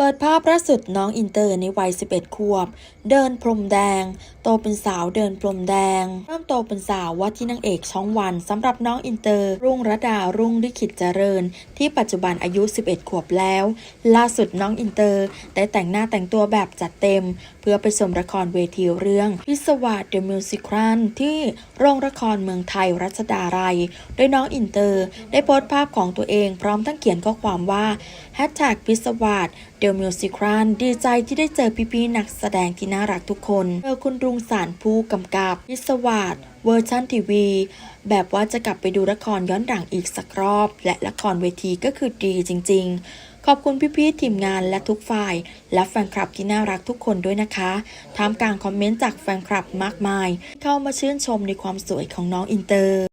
เปิดภาพล่าสุดน้องอินเตอร์ในวัย 11 ขวบ เดินพรมแดง โตเป็นสาวเดินพรมแดง เริ่มโตเป็นสาวว่าที่นางเอกช่องวันสำหรับน้องอินเตอร์ รุ่งระดารุ่งลิขิตเจริญ ที่ปัจจุบันอายุ 11 ขวบแล้ว ล่าสุดน้องอินเตอร์ ได้แต่งหน้าแต่งตัวแบบจัดเต็ม เพื่อไปชมละครเวทีเรื่องพิศวาสเดอะมิวสิครันที่โรงละครเมืองไทยรัชดาลัยโดยน้องอินเตอร์ ได้โพสต์ภาพของตัวเองพร้อมทั้งเขียนข้อความว่าแฮชแท็กพิศวาส เดลมิวสิครันดีใจที่ได้เจอพี่ๆนักแสดงที่น่ารักทุกคนเจอคุณรุงสารผู้กำกับพิศวาสเวอร์ชันทีวี แบบว่าจะกลับไปดูละครย้อนหลังอีกสักรอบ และละครเวทีก็คือดีจริง ๆ ขอบคุณพี่ๆทีมงานและทุกฝ่าย และแฟนคลับที่น่ารักทุกคนด้วยนะคะท่ามกลางคอมเมนต์จากแฟนคลับมากมาย เข้ามาชื่นชมในความสวยของน้องอินเตอร์